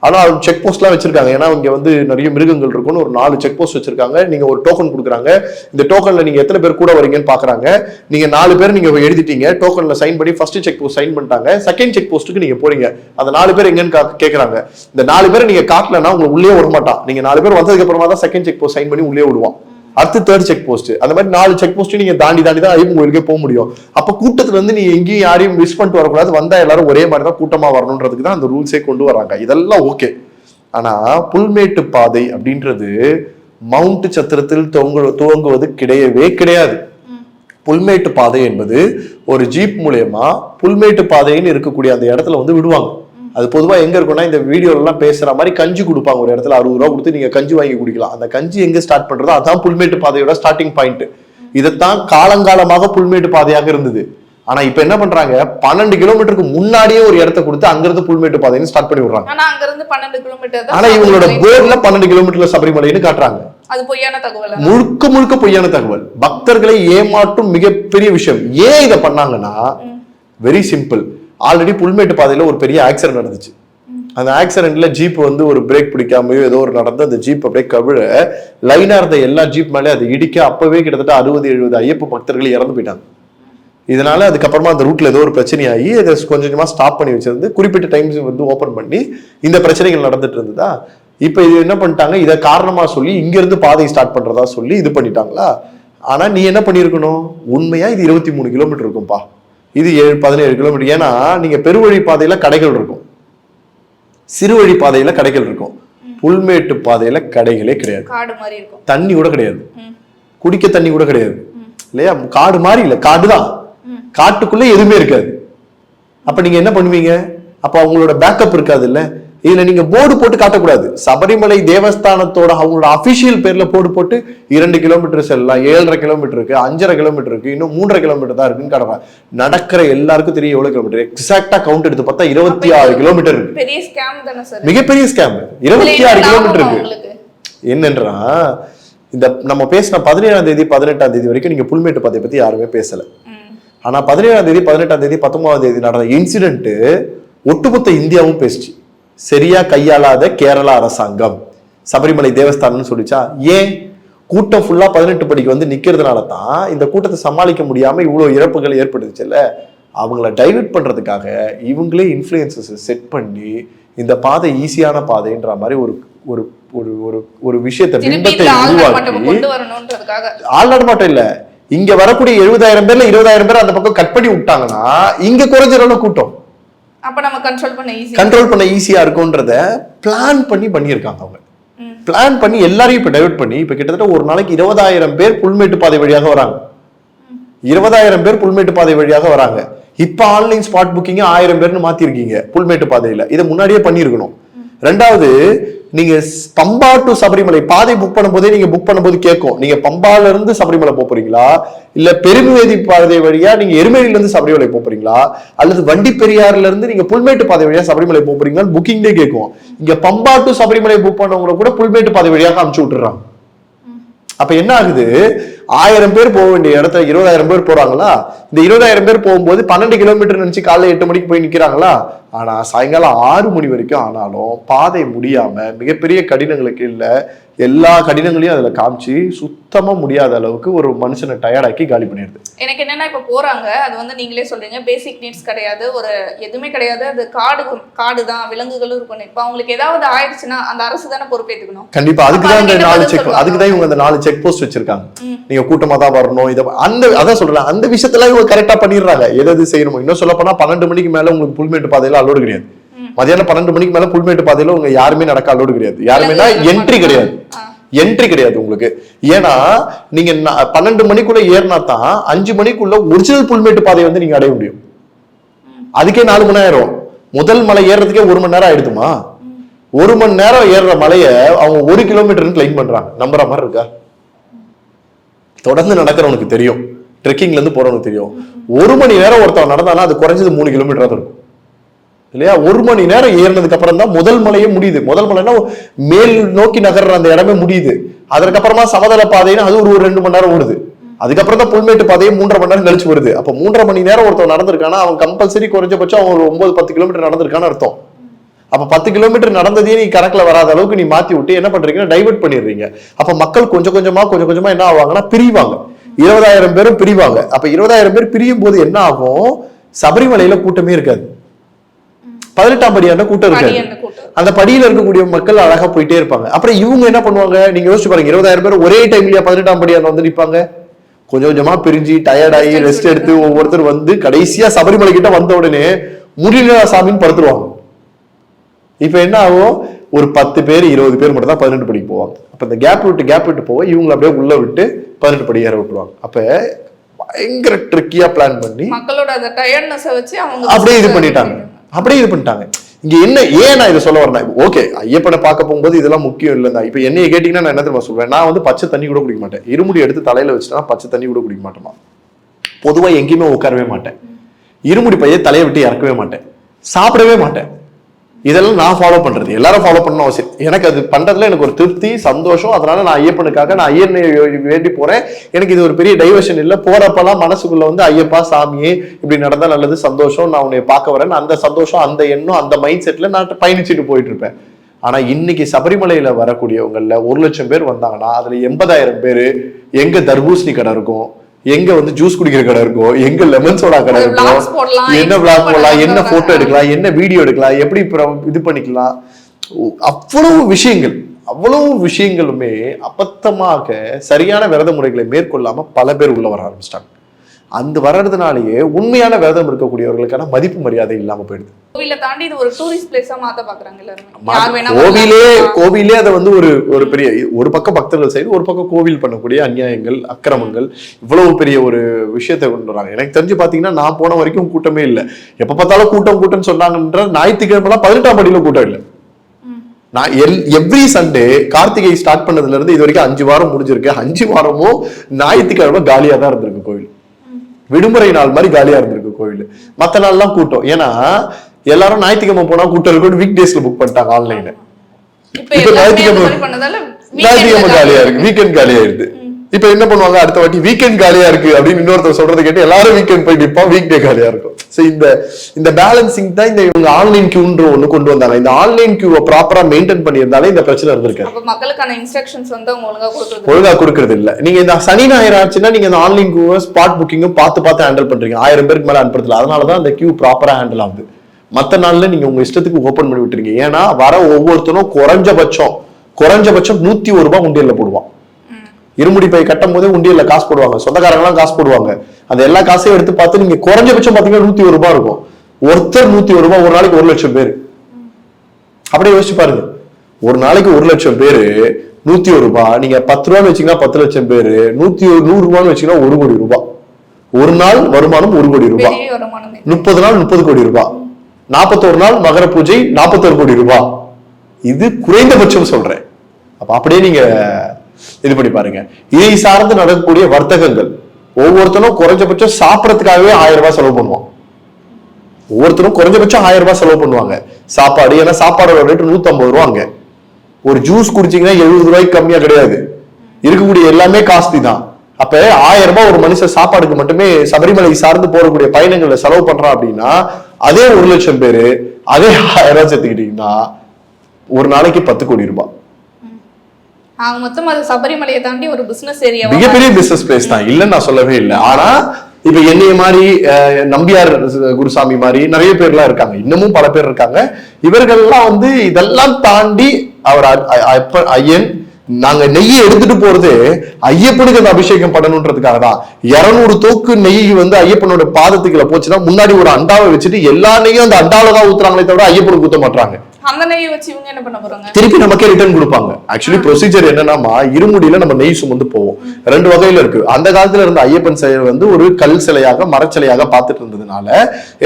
ஆனா செக் போஸ்ட்லாம் வச்சிருக்காங்க. ஏன்னா இங்க வந்து நிறைய மிருகங்கள் இருக்குன்னு ஒரு நாலு செக் போஸ்ட் வச்சிருக்காங்க. நீங்க ஒரு டோக்கன் கொடுக்குறாங்க. இந்த டோக்கன்ல நீங்க எத்தனை பேர் கூட வரீங்கன்னு பாக்குறாங்க. நீங்க நாலு பேர் நீங்க எழுதிட்டீங்க டோக்கன்ல சைன் பண்ணி ஃபர்ஸ்ட் செக் போஸ்ட் சைன் பண்ணிட்டாங்க. செகண்ட் செக் போஸ்ட்டுக்கு நீங்க போறீங்க. அந்த நாலு பேர் எங்கன்னு கா- கேக்குறாங்க. இந்த நாலு பேரை நீங்க காட்டலன்னா உங்களுக்கு உள்ளே விட மாட்டான் நீங்க நாலு பேர் வந்ததுக்கு அப்புறமா தான் செகண்ட் செக் போஸ்ட் சைன் பண்ணி உள்ளே விடுவான். அடுத்து தேர்ட் செக் போஸ்ட் அந்த மாதிரி நாலு செக் போஸ்ட் நீங்க தாண்டி தாண்டி தான் ஐயப்பன் கோயிலுக்கே போக முடியும். அப்ப கூட்டத்துல இருந்து நீ எங்கேயும் யாரையும் மிஸ் பண்ணிட்டு வரக்கூடாது. வந்தா எல்லாரும் ஒரே மாதிரி தான் கூட்டமா வரணுன்றதுக்கு தான் அந்த ரூல்ஸே கொண்டு வராங்க. இதெல்லாம் ஓகே ஆனா புல்மேட்டு பாதை அப்படின்றது மவுண்ட் சத்திரத்தில் துவங்கு துவங்குவது கிடையவே கிடையாது. புல்மேட்டு பாதை என்பது ஒரு ஜீப் மூலயமா புல்மேட்டு பாதைன்னு இருக்கக்கூடிய அந்த இடத்துல வந்து விடுவாங்க. அது பொதுவா எங்க இருக்கும்னா இந்த வீடியோல எல்லாம் பேசுற மாதிரி கஞ்சி கொடுப்பாங்க. ஒரு இடத்துல அறுபது ரூபா கொடுத்து நீங்க கஞ்சி வாங்கி குடிக்கலாம். அந்த கஞ்சி எங்க ஸ்டார்ட் பண்றதோ அதான் புல்மேட்டு பாதையோட ஸ்டார்டிங் பாயிண்ட் இதைத்தான் காலங்காலமாக புல்மேட்டு பாதையாக இருந்தது. ஆனா இப்ப என்ன பண்றாங்க பன்னெண்டு கிலோமீட்டருக்கு முன்னாடியே ஒரு இடத்த கொடுத்து அங்கிருந்து புல்மேட்டு பாதைன்னு ஸ்டார்ட் பண்ணி விடுறாங்க. ஆனா அங்க இருந்து பன்னெண்டு கிலோமீட்டர் ஆனா இவங்களோட போர்டுல பன்னெண்டு கிலோமீட்டர்ல சபரிமலைன்னு காட்டுறாங்க. அது பொய்யான தகவல். முழுக்க முழுக்க பொய்யான தகவல். பக்தர்களை ஏமாற்றும் மிகப்பெரிய விஷயம். ஏன் இதை பண்ணாங்கன்னா வெரி சிம்பிள் ஆல்ரெடி புல்மேட்டு பாதையில் ஒரு பெரிய ஆக்சிடென்ட் நடந்துச்சு. அந்த ஆக்சிடென்ட்ல ஜீப் வந்து ஒரு பிரேக் பிடிக்காமையோ ஏதோ ஒரு நடந்து அந்த ஜீப் அப்படியே கவிழ லைனா இருந்த எல்லா ஜீப் மேலே அது இடிக்க அப்பவே கிட்டத்தட்ட அறுபது எழுபது ஐயப்ப பக்தர்கள் இறந்து போயிட்டாங்க. இதனால அதுக்கப்புறமா அந்த ரூட்ல ஏதோ ஒரு பிரச்சனையாகி அதை கொஞ்சம் கொஞ்சமா ஸ்டாப் பண்ணி வச்சிருந்து குறிப்பிட்ட டைம்ஸ் வந்து ஓபன் பண்ணி இந்த பிரச்சனைகள் நடந்துட்டு இருந்ததா? இப்போ இது என்ன பண்ணிட்டாங்க? இதை காரணமா சொல்லி இங்க இருந்து பாதை ஸ்டார்ட் பண்றதா சொல்லி இது பண்ணிட்டாங்களா? ஆனா நீ என்ன பண்ணியிருக்கணும்? உண்மையா இது இருபத்தி மூணு கிலோமீட்டர் இருக்கும்பா. இது ஏழு பதினேழு கிலோமீட்டர் ஏன்னா நீங்க பெருவழி பாதையில கடைகள் இருக்கும். சிறுவழி பாதையில கடைகள் இருக்கும். புல்மேட்டு பாதையில கடைகளே கிடையாது. தண்ணி கூட கிடையாது. குடிக்க தண்ணி கூட கிடையாது. இல்லையா? காடு மாதிரி இல்ல. காடு தான். காட்டுக்குள்ள எதுவுமே இருக்காது. அப்ப நீங்க என்ன பண்ணுவீங்க? அப்ப அவங்களோட பேக்கப் இருக்காது இல்ல இதுல நீங்க போர்டு போட்டு காட்டக்கூடாது. சபரிமலை தேவஸ்தானத்தோட அவங்களோட அபிஷியல் பேர்ல போர்டு போட்டு இரண்டு கிலோமீட்டர் செல்லலாம் ஏழரை கிலோமீட்டர் இருக்கு அஞ்சரை கிலோமீட்டர் இருக்கு இன்னும் மூன்றரை கிலோமீட்டர் தான் இருக்குன்னு காட்டுறாங்க. நடக்கிற எல்லாருக்கும் தெரியும் எவ்வளவு கிலோமீட்டர் எக்ஸாக்டா கவுண்ட் எடுத்து பார்த்தா இருபத்தி ஆறு கிலோமீட்டர் இருக்கு. பெரிய ஸ்கேம் தானே சார் மிகப்பெரிய ஸ்கேம் இருபத்தி ஆறு கிலோமீட்டர் இருக்கு. என்னன்றா? இந்த நம்ம பேசின பதினேழாம் தேதி பதினெட்டாம் தேதி வரைக்கும் நீங்க புல்மேட்டு பாதையை பத்தி யாருமே பேசல. ஆனா பதினேழாம் தேதி பதினெட்டாம் தேதி பத்தொன்பதாம் தேதி நடந்த இன்சிடென்ட் ஒட்டுமொத்த இந்தியாவும் பேசுச்சு. சரியா கையாளாத கேரளா அரசாங்கம். சபரிமலை தேவஸ்தானம்னு சொல்லிச்சா? ஏன்? கூட்டம் ஃபுல்லா பதினெட்டு படிக்கு வந்து நிக்கிறதுனால தான் இந்த கூட்டத்தை சமாளிக்க முடியாம இவ்வளவு இறப்புகள் ஏற்பட்டுச்சுல்ல அவங்கள டைவர்ட் பண்றதுக்காக இவங்களே இன்ஃப்ளூயன்சஸ் செட் பண்ணி இந்த பாதை ஈஸியான பாதைன்ற மாதிரி ஒரு ஒரு ஒரு ஒரு ஒரு விஷயத்தை பிம்பத்தை உருவாக்கி கொண்டு வரணுன்றதுக்காக. ஆள் நடமாட்டம் இல்ல. இங்க வரக்கூடிய எழுபதாயிரம் பேர்ல இருபதாயிரம் பேர் அந்த பக்கம் கட் பண்ணி விட்டாங்கன்னா இங்க குறைஞ்சிரோட கூட்டம். அப்ப நம்ம கண்ட்ரோல் பண்ண ஈஸி கண்ட்ரோல் பண்ண ஈஸியா இருக்கும்ன்றத பிளான் பண்ணி பண்ணியிருக்காங்க அவங்க. பிளான் பண்ணி எல்லாரையும் இப்ப டைவர்ட் பண்ணி இப்ப கிட்டத்தட்ட ஒரு நாளைக்கு இருபதாயிரம் பேர் புல்மேட்டு பாதை வழியாக வராங்க. இருபதாயிரம் பேர் புல்மேட்டு பாதை வழியாக வராங்க. இப்ப ஆன்லைன் ஸ்பாட் புக்கிங் ஆயிரம் பேர்னு மாத்திருக்கீங்க புல்மேட்டு பாதையில. இதை முன்னாடியே பண்ணியிருக்கணும். ரெண்டாவது நீங்க ஸ்- பம்பா டு சபரிமலை பாதை புக் பண்ணும்போதே நீங்க புக் பண்ணும்போது கேட்கும். நீங்க பம்பால இருந்து சபரிமலை போக போறீங்களா? இல்ல பெருமிவேதி பாதை வழியா நீங்க எருமேலில இருந்து சபரிமலை போப் போறீங்களா? அல்லது வண்டி பெரியாறுல இருந்து நீங்க புல்மேட்டு பாதை வழியா சபரிமலை போப் போறீங்களான்னு புக்கிங்லேயே கேட்கும். இங்க பம்பா டு சபரிமலை புக் பண்ணவங்க கூட புல்மேட்டு பாதை வழியாக அனுப்பிச்சு விட்டுறாங்க. அப்ப என்ன ஆகுது? ஆயிரம் பேர் போக வேண்டிய இடத்துல இருபதாயிரம் பேர் போறாங்களா? இந்த இருபதாயிரம் பேர் போகும்போது பன்னெண்டு கிலோமீட்டர் நினைச்சு காலைல எட்டு மணிக்கு போய் நிக்கிறாங்களா? ஆனா சாயங்காலம் ஆறு மணி வரைக்கும் ஆனாலும் பாதை முடியாம மிகப்பெரிய கடினங்களுக்கு இல்ல எல்லா கடினங்களையும் அதுல காமிச்சு சுத்தமா முடியாத அளவுக்கு ஒரு மனுஷனை டயர்டாக்கி காலி பண்ணிடுது. எனக்கு என்னன்னா இப்ப போறாங்க. அது வந்து நீங்களே சொல்றீங்க. பேசிக் நீட்ஸ் கிடையாது. ஒரு எதுவுமே கிடையாது. அது காடு காடு தான் விலங்குகளும் இருக்கும் இப்ப அவங்களுக்கு ஏதாவது ஆயிடுச்சுன்னா அந்த அரசு தானே பொறுப்பேற்றுக்கணும் கண்டிப்பா. அதுக்கு தான் இந்த நாலு செக் அதுக்கு தான் இவங்க அந்த நாலு செக் போஸ்ட் வச்சிருக்காங்க. ம். நீங்க கூட்டமா தான் வரணும் இதை அந்த அதான் சொல்றேன் அந்த விஷயத்துல இவங்க கரெக்டா பண்ணிடுறாங்க. எது எது செய்யணுமோ. இன்னும் சொல்ல போனா பன்னெண்டு மணிக்கு மேல உங்களுக்கு புல்மேட்டு பாதையில அலோடு கிடையாது. மதியானம் பன்னெண்டு மணிக்கு மேல புல்மேட்டு பாதையில உங்க யாருமே நடக்க அலோடு கிடையாது. யாருமேனா என்ட்ரி கிடையாது. என்ட்ரி கிடையாது உங்களுக்கு. ஏன்னா நீங்க பன்னெண்டு மணிக்குள்ள ஏறினா தான் அஞ்சு மணிக்குள்ள ஒரிஜினல் புல்மேட்டு பாதையை வந்து நீங்க அடைய முடியும். அதுக்கே நாலு மணி நேரம். முதல் மலை ஏறுறதுக்கே ஒரு மணி நேரம் ஆயிடுதுமா? ஒரு மணி நேரம் ஏறுற மலையை அவங்க ஒரு கிலோமீட்டர்னு கிளைம் பண்றாங்க. நம்புற மாதிரி இருக்கா? தொடர்ந்து நடக்கிறவனுக்கு தெரியும். ட்ரெக்கிங்லேருந்து போகிறவனுக்கு தெரியும். ஒரு மணி நேரம் ஒருத்தவன் நடந்தாலும் அது குறைஞ்சது மூணு கிலோமீட்டர் இருக்கும். இல்லையா? ஒரு மணி நேரம் ஏறினதுக்கு அப்புறம் தான் முதல் மலையே முடியுது. முதல் மலைன்னா மேல் நோக்கி நகர்ற அந்த இடமே முடியுது. அதற்கப்புறமா சமதள பாதைன்னு அது ஒரு ஒரு ரெண்டு மணி நேரம் ஓடுது. அதுக்கப்புறம் தான் புல்மேட்டு பாதையே மூன்றரை மணி நேரம் கழிச்சு வருது. அப்போ மூன்றரை மணி நேரம் ஒருத்தவன் நடந்திருக்கானா அவன் கம்பல்சரி குறைஞ்சபட்சம் அவன் ஒரு ஒன்பது பத்து கிலோமீட்டர் நடந்திருக்கான்னு அர்த்தம். அப்ப பத்து கிலோமீட்டர் நடந்ததையே நீ கணக்குல வராத அளவுக்கு நீ மாத்தி விட்டு என்ன பண்றீங்கன்னா டைவர்ட் பண்ணிடுறீங்க. அப்ப மக்கள் கொஞ்சம் கொஞ்சமா கொஞ்சம் கொஞ்சமா என்ன ஆவாங்கன்னா பிரிவாங்க. இருபதாயிரம் பேரும் பிரிவாங்க. அப்ப இருபதாயிரம் பேர் பிரியும் போது என்ன ஆகும்? சபரிமலையில கூட்டமே இருக்காது. பதினெட்டாம் படியான கூட்டம் இருக்காது. அந்த படியில இருக்கக்கூடிய மக்கள் அழகா போயிட்டே இருப்பாங்க. அப்புறம் இவங்க என்ன பண்ணுவாங்க? நீங்க யோசிச்சு பாருங்க இருபதாயிரம் பேர் ஒரே டைம்லயா பதினெட்டாம் படியான வந்து நிப்பாங்க? கொஞ்சம் கொஞ்சமா பிரிஞ்சு டயர்டாகி ரெஸ்ட் எடுத்து ஒவ்வொருத்தர் வந்து கடைசியா சபரிமலை கிட்ட வந்த உடனே முடியல சாமின்னு படுத்துருவாங்க. இப்ப என்ன ஆகும்? ஒரு பத்து பேர் இருபது பேர் மட்டும் தான் பதினெட்டு படிக்கு போவாங்க. அப்ப இந்த கேப் விட்டு கேப் விட்டு போக இவங்களை அப்படியே உள்ள விட்டு பதினெட்டு படி ஏற விட்டுருவாங்க. அப்ப பயங்கர ட்ரிக்கியா பிளான் பண்ணி மக்களோட அந்த டயர்ட்னஸை வச்சு அவங்க அப்படியே இது பண்ணிட்டாங்க. அப்படியே இது பண்ணிட்டாங்க. இங்க என்ன ஏன் நான் இதை சொல்ல வரேன் ஓகே ஐயப்பனை பார்க்க போகும்போது இதெல்லாம் முக்கியம் இல்லைங்க இப்ப என்னைய கேட்டீங்கன்னா நான் என்ன தெரியுமா சொல்வேன்? நான் வந்து பச்சை தண்ணி கூட குடிக்க மாட்டேன். இருமுடி எடுத்து தலையில வச்சுட்டா பச்சை தண்ணி கூட குடிக்க மாட்டேமா பொதுவா எங்கேயுமே உட்காரவே மாட்டேன். இருமுடி பைய தலையை விட்டு இறக்கவே மாட்டேன். சாப்பிடவே மாட்டேன். இதெல்லாம் நான் ஃபாலோ பண்றது. எல்லாரும் ஃபாலோ பண்ணணும் அவசியம். எனக்கு அது பண்றதுல எனக்கு ஒரு திருப்தி சந்தோஷம். அதனால நான் ஐயப்பனுக்காக நான் ஐயனை வேண்டி போறேன். எனக்கு இது ஒரு பெரிய டைவர்ஷன் இல்லை. போறப்பெல்லாம் மனசுக்குள்ள வந்து ஐயப்பா சாமியே இப்படி நடந்தா நல்லது சந்தோஷம். நான் உன்னை பார்க்க வரேன் அந்த சந்தோஷம் அந்த எண்ணம் அந்த மைண்ட் செட்ல நான் பயணிச்சுட்டு போயிட்டு இருப்பேன் ஆனா இன்னைக்கு சபரிமலையில வரக்கூடியவங்கல்ல ஒரு லட்சம் பேர் வந்தாங்கன்னா அதுல எண்பதாயிரம் பேர் எங்க தர்பூசணி கடை இருக்கும்? எங்க வந்து ஜூஸ் குடிக்கிற கடை இருக்கும் எங்க லெமன் சோடா கடை இருக்கும் என்ன விளாக் போடலாம் என்ன போட்டோ. எடுக்கலாம் என்ன வீடியோ எடுக்கலாம் எப்படி இது பண்ணிக்கலாம் அவ்வளவு விஷயங்கள் அவ்வளவு விஷயங்களுமே அபத்தமாக சரியான விரத முறைகளை மேற்கொள்ளாம பல பேர் உள்ள வர ஆரம்பிச்சிட்டாங்க அந்த வர்றதுனாலேயே உண்மையான விரதம் இருக்கக்கூடியவர்களுக்கான மதிப்பு மரியாதை இல்லாம போயிடுது. கோவில தாண்டி இது ஒரு டூரிஸ்ட் பிளேஸா மாத்த பாக்குறாங்க கோவிலே. கோவிலே அதை வந்து ஒரு ஒரு பெரிய ஒரு பக்கம் பக்தர்கள் சைடு ஒரு பக்கம் கோவில் பண்ணக்கூடிய அநியாயங்கள் அக்கிரமங்கள் இவ்வளவு பெரிய ஒரு விஷயத்தை கொண்டு வராங்க எனக்கு தெரிஞ்சு பாத்தீங்கன்னா நான் போன வரைக்கும் கூட்டமே இல்லை. எப்ப பார்த்தாலும் கூட்டம் கூட்டம் சொன்னாங்கன்ற ஞாயிற்றுக்கிழமை பதினெட்டாம் படியில கூட்டம் இல்லை. நான் எல் எவ்ரி சண்டே கார்த்திகை ஸ்டார்ட் பண்ணதுல இருந்து இது வரைக்கும் அஞ்சு வாரம் முடிஞ்சிருக்கு. அஞ்சு வாரமும் ஞாயிற்றுக்கிழமை காலியா தான் இருந்திருக்கு கோவில். விடுமுறை நாள் மாதிரி காலியா இருந்திருக்கு கோவில் மத்த நாள்லாம் கூட்டம். ஏன்னா எல்லாரும் ஞாயிற்றுக்கிழமை போனா கூட்டம் இருக்கும் வீக் டேஸ்ல புக் பண்ணிட்டாங்க ஆன்லைன்ல ஞாயிற்றுக்கிழமை- ஞாயிற்றுக்கிழமை காலியா இருக்கு. வீக்கெண்ட் காலியா இருக்கு இப்ப என்ன பண்ணுவாங்க? அடுத்த வாட்டி வீக்கெண்ட் காலியா இருக்கு அப்படின்னு இன்னொருத்தர் சொல்றதை கேட்டு எல்லாரும் வீக்கெண்ட் போய் நிப்போம் வீக் டே காலியா இருக்கும். சோ இந்த இந்த பேலன்சிங் தான் இந்த இவங்க ஆன்லைன் கியூன்ற ஒண்ணு கொண்டு வந்தாங்க. இந்த ஆன்லைன் கியூவை ப்ராப்பரா மெயின்டைன் பண்ணியிருந்தாலே இந்த பிரச்சனை இருந்திருக்காது. அப்ப மக்களுக்கான இன்ஸ்ட்ரக்ஷன்ஸ் வந்து ஒழுங்கா கொடுக்குறது ஒழுங்கா கொடுக்கறது இல்ல. நீங்க இந்த சனி ஞாயிறு ஆச்சுன்னா நீங்க இந்த ஆன்லைன் கியூ ஸ்பாட் புக்கிங்கும் பார்த்து பார்த்து ஹேண்டில் பண்றீங்க. ஆயிரம் பேருக்கு மேல அனுப்புறதுல அதனாலதான் அந்த கியூ ப்ராப்பரா ஹேண்டில் ஆகுது. மத்த நாள்ல நீங்க உங்க இஷ்டத்துக்கு ஓபன் பண்ணி விட்டுறீங்க ஏன்னா வர ஒவ்வொருத்தரும் குறைஞ்சபட்சம் குறைஞ்சபட்சம் நூத்தி ஒரு ரூபாய் உண்டியல்ல போடுவான். இருமுடி பை கட்டும் போதே உண்டியல்ல காசு போடுவாங்க. சொந்தக்காரங்களாம் காசு போடுவாங்க. அந்த எல்லா காசையும் எடுத்து பார்த்து நீங்க குறைஞ்சபட்சம் பாத்தீங்கன்னா நூத்தி ஒரு ரூபாய் இருக்கும். ஒருத்தர் நூத்தி ஒரு ரூபாய் ஒரு நாளைக்கு ஒரு லட்சம் பேர். அப்படியே யோசிச்சு பாருங்க. ஒரு நாளைக்கு ஒரு லட்சம் பேரு நூத்தி ஒரு ரூபாய் நீங்க பத்து ரூபான்னு வச்சீங்கன்னா பத்து லட்சம் பேரு நூத்தி ஒரு நூறு ரூபான்னு வச்சீங்கன்னா ஒரு கோடி ரூபாய். ஒரு நாள் வருமானம் ஒரு கோடி ரூபாய். முப்பது நாள் முப்பது கோடி ரூபாய். நாற்பத்தோரு நாள் மகர பூஜை நாற்பத்தோரு கோடி ரூபாய். இது குறைந்தபட்சம் சொல்றேன். அப்ப அப்படியே நீங்க இது பண்ணி பாருங்க. இதை சார்ந்து நடக்கக்கூடிய வர்த்தகங்கள் ஒவ்வொருத்தனும் குறைஞ்சபட்சம் சாப்பிடறதுக்காகவே ஆயிரம் ரூபாய் செலவு பண்ணுவோம் ஒவ்வொருத்தரும் குறைஞ்சபட்சம் ஆயிரம் ரூபாய் செலவு பண்ணுவாங்க. சாப்பாடு ஏன்னா சாப்பாடோட ரேட் நூத்தி ஐம்பது ரூபா அங்க. ஒரு ஜூஸ் குடிச்சீங்கன்னா எழுபது ரூபாய்க்கு கம்மியா கிடையாது. இருக்கக்கூடிய எல்லாமே காஸ்ட்லி தான். அப்ப ஆயிரம் ரூபாய் ஒரு மனுஷன் சாப்பாடுக்கு மட்டுமே சபரிமலை சார்ந்து போறக்கூடிய பயணங்கள்ல செலவு பண்றான் அப்படின்னா அதே ஒரு லட்சம் பேரு அதே ஆயிரம் ரூபாய் சேர்த்துக்கிட்டீங்கன்னா ஒரு நாளைக்கு பத்து கோடி ரூபாய். மொத்தம் அது சபரிமலையை தாண்டி ஒரு பிசினஸ் ஏரியாவா மிகப்பெரிய பிசினஸ் பிளேஸ் தான். இல்லைன்னு நான் சொல்லவே இல்லை. ஆனா இப்ப என்னைய மாதிரி நம்பியார் குருசாமி மாதிரி நிறைய பேர்லாம் இருக்காங்க. இன்னமும் பல பேர் இருக்காங்க. இவர்கள்லாம் வந்து இதெல்லாம் தாண்டி அவர் ஐயன் நாங்க நெய்யை எடுத்துட்டு போறது ஐயப்பனுக்கு அந்த அபிஷேகம் பண்ணணுன்றதுக்காக தான். இருநூறு தோக்கு நெய் வந்து ஐயப்பனோட பாதத்துக்குள்ள போச்சுன்னா முன்னாடி ஒரு அண்டாவை வச்சுட்டு எல்லா நெய்யும் அந்த அண்டாவில தான் ஊத்துறாங்களே தவிர ஐயப்பனுக்கு ஊத்த மாட்டாங்க அந்த நெய்யை வச்சு இவங்க என்ன பண்ண போறாங்க? திருப்பி நமக்கே ரிட்டர்ன் கொடுப்பாங்க. ஆக்சுவலி ப்ரொசீஜர் என்னன்னா இருமுடியில நம்ம நெய் சுமந்து போவோம். ரெண்டு வகையில இருக்கு. அந்த காலத்துல இருந்த ஐயப்பன் சிலை வந்து ஒரு கல் சிலையாக மரச்சிலையாக பார்த்துட்டு இருந்ததுனால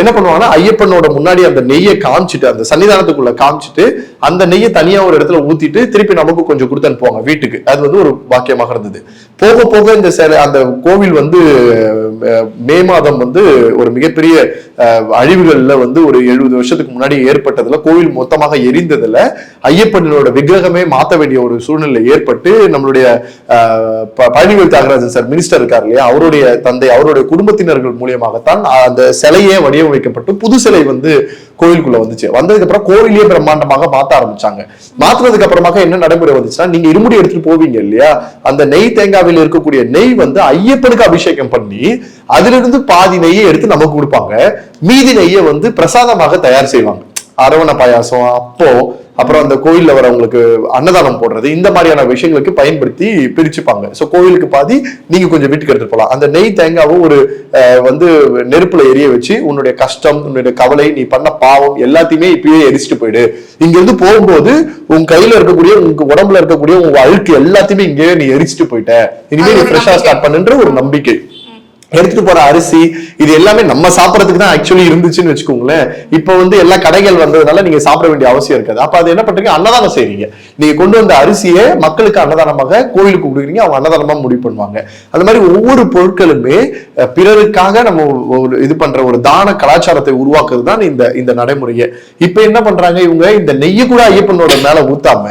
என்ன பண்ணுவாங்கன்னா ஐயப்பனோட முன்னாடி அந்த நெய்யை காமிச்சிட்டு அந்த சன்னிதானத்துக்குள்ள காமிச்சிட்டு அந்த நெய்யை தனியா ஒரு இடத்துல ஊத்திட்டு திருப்பி நமக்கு கொஞ்சம் கொடுத்து அனுப்புவாங்க வீட்டுக்கு. அது வந்து ஒரு வாக்கியமாக இருந்தது. போக போக இந்த சிலை அந்த கோவில் வந்து மே மாதம் வந்து ஒரு மிகப்பெரிய அழிவுகள்ல வந்து ஒரு எழுபது வருஷத்துக்கு முன்னாடி ஏற்பட்டதுல கோவில் மொத்தமாக எரிந்ததுல ஐயப்பனோட விக்கிரகமே மாத்த வேண்டிய ஒரு சூழ்நிலை ஏற்பட்டு நம்மளுடைய பழனிவேல் தியாகராஜன் சார் மினிஸ்டர் இருக்கார் இல்லையா? அவருடைய தந்தை அவருடைய குடும்பத்தினர்கள் மூலியமாகத்தான் அந்த சிலையே வடிவமைக்கப்பட்டு புது சிலை வந்து கோவிலுக்குள்ள வந்துச்சு. வந்ததுக்கு அப்புறம் கோவிலே பிரம்மாண்டமாக மாத்த ஆரம்பிச்சாங்க. மாத்துனதுக்கு அப்புறமாக என்ன நடைமுறை வந்துச்சுன்னா நீங்க இருமுடி எடுத்துட்டு போவீங்க இல்லையா? அந்த நெய் தேங்காவில் இருக்கக்கூடிய நெய் வந்து ஐயப்பனுக்கு அபிஷேகம் பண்ணி அதிலிருந்து பாதி நெய்யை எடுத்து நமக்கு கொடுப்பாங்க. மீதி நெய்யை வந்து பிரசாதமாக தயார் செய்வாங்க. அரவண பாயாசம் அப்போ அப்புறம் அந்த கோயில்ல வரவங்களுக்கு அன்னதானம் போடுறது இந்த மாதிரியான விஷயங்களுக்கு பயன்படுத்தி பிரிச்சுப்பாங்க. சோ கோவிலுக்கு பாதி நீங்க கொஞ்சம் வீட்டுக்கு எடுத்துட்டு போலாம். அந்த நெய் தேங்காவும் ஒரு வந்து நெருப்புல எரிய வச்சு உன்னுடைய கஷ்டம் உன்னுடைய கவலை நீ பண்ண பாவம் எல்லாத்தையுமே இப்பயே எரிச்சிட்டு போயிடு. இங்க இருந்து போகும்போது உன் கையில இருக்கக்கூடிய உங்க உடம்புல இருக்கக்கூடிய உங்க அழுக்கு எல்லாத்தையுமே இங்கேயே நீ எரிச்சிட்டு போயிட்ட. இனிமே நீ ஒரு ஃப்ரெஷ்ஷா நம்பிக்கை. ஸ்டார்ட் பண்ணுன்ற ஒரு நம்பிக்கை. எடுத்துட்டு போற அரிசி இது எல்லாமே நம்ம சாப்பிடறதுக்கு தான் ஆக்சுவலி இருந்துச்சுன்னு வச்சுக்கோங்களேன். இப்போ வந்து எல்லா கடைகள் வந்ததுனால நீங்க சாப்பிட வேண்டிய அவசியம் இருக்காது. அப்ப அது என்ன பண்றீங்க? அன்னதானம் செய்றீங்க. நீங்க கொண்டு வந்த அரிசியை மக்களுக்கு அன்னதானமாக கோயிலுக்கு கொடுக்குறீங்க. அவங்க அன்னதானமா முடிவு பண்ணுவாங்க. அந்த மாதிரி ஒவ்வொரு பொருட்களுமே பிறருக்காக நம்ம ஒரு இது பண்ற ஒரு தான கலாச்சாரத்தை உருவாக்குறது தான் இந்த இந்த நடைமுறையை. இப்ப என்ன பண்றாங்க இவங்க? இந்த நெய்ய கூட ஐயப்பனோட மேல ஊத்தாம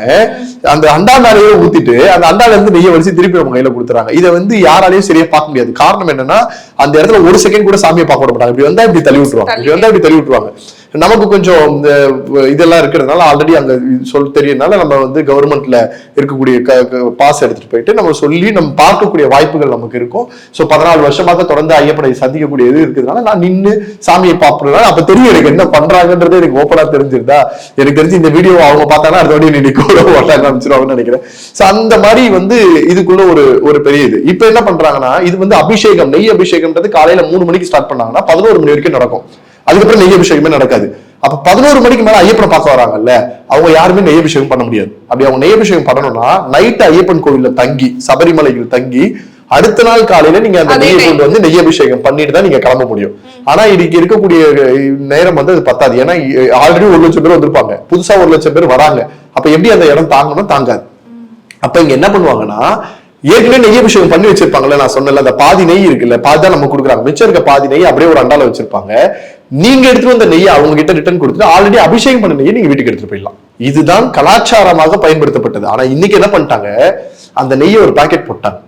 அந்த அண்டா மேலேயே ஊத்திட்டு அந்த அண்டால இருந்து நெய்யை வலிச்சு திருப்பி நம்ம கையில கொடுத்துறாங்க. இதை வந்து யாராலையும் சரியா பார்க்க முடியாது. காரணம் என்னன்னா அந்த இடத்துல ஒரு செகண்ட் கூட சாமியை பார்க்க விட மாட்டாங்க. இப்படி வந்தா இப்படி தள்ளி விட்டுருவாங்க. இப்படி வந்தா இப்படி தள்ளி விட்டுருவாங்க. நமக்கு கொஞ்சம் இந்த இதெல்லாம் இருக்கிறதுனால ஆல்ரெடி அந்த சொல் தெரியறதுனால நம்ம வந்து கவர்மெண்ட்ல இருக்கக்கூடிய பாஸ் எடுத்துட்டு போயிட்டு நம்ம சொல்லி நம்ம பார்க்கக்கூடிய வாய்ப்புகள் நமக்கு இருக்கும். ஸோ பதினாலு வருஷமாக தொடர்ந்து ஐயப்பனை சந்திக்கக்கூடிய இது இருக்கிறதுனால நான் நின்று சாமியை பார்ப்பதுனால அப்ப தெரியும் எனக்கு என்ன பண்றாங்கன்றது எனக்கு ஓப்பனா தெரிஞ்சிருந்தா. எனக்கு தெரிஞ்சு இந்த வீடியோ அவங்க பார்த்தாங்கன்னா அடுத்த வாட்டி நீ கூட ஓட்டாங்க நினைக்கிறேன். ஸோ அந்த மாதிரி வந்து இதுக்குள்ள ஒரு ஒரு பெரிய இது. இப்போ என்ன பண்றாங்கன்னா இது வந்து அபிஷேகம் நெய் அபிஷேகம்ன்றது காலையில மூணு மணிக்கு ஸ்டார்ட் பண்ணாங்கன்னா பதினோரு மணி வரைக்கும் நடக்கும். அதுக்கப்புறம் நெய் அபிஷேகமே நடக்காது. அப்ப பதினோரு மணிக்கு மேல ஐயப்பனை பார்க்க வராங்கல்ல அவங்க யாருமே நெய் அபிஷேகம் பண்ண முடியாது. அப்படி அவங்க நெய் அபிஷேகம் பண்ணணும்னா நைட் ஐயப்பன் கோவில்ல தங்கி சபரிமலையில் தங்கி அடுத்த நாள் காலையில நீங்க அந்த. கொண்டு வந்து நெய் அபிஷேகம் பண்ணிட்டு தான் நீங்க கிளம்ப முடியும். ஆனா இன்னைக்கு இருக்கக்கூடிய நேரம் வந்து அது பத்தாது. ஏன்னா ஆல்ரெடி ஒரு லட்சம் பேர் வந்திருப்பாங்க. புதுசா ஒரு லட்சம் பேர் வராங்க. அப்ப எப்படி அந்த இடம் தாங்கணும் தாங்காது. அப்ப இங்க என்ன பண்ணுவாங்கன்னா ஏற்கனவே நெய் அபிஷேகம் பண்ணி வச்சிருப்பாங்கல்ல நான் சொன்னல அந்த பாதி நெய் இருக்குல்ல பாதி தான் நம்ம கொடுக்குறாங்க. மிச்சம் இருக்க பாதி நெய் அப்படியே ஒரு அண்டால வச்சிருப்பாங்க. நீங்க எடுத்துட்டு வந்த நெய்யை அவங்க கிட்ட ரிட்டர்ன் கொடுத்துட்டு ஆல்ரெடி அபிஷேகம் பண்ண நெய்யை நீங்க வீட்டுக்கு எடுத்துட்டு போயிடலாம். இதுதான் கலாச்சாரமாக பயன்படுத்தப்பட்டது. ஆனா இன்னைக்கு என்ன பண்ணிட்டாங்க? அந்த நெய்யை ஒரு பாக்கெட் போட்டாங்க.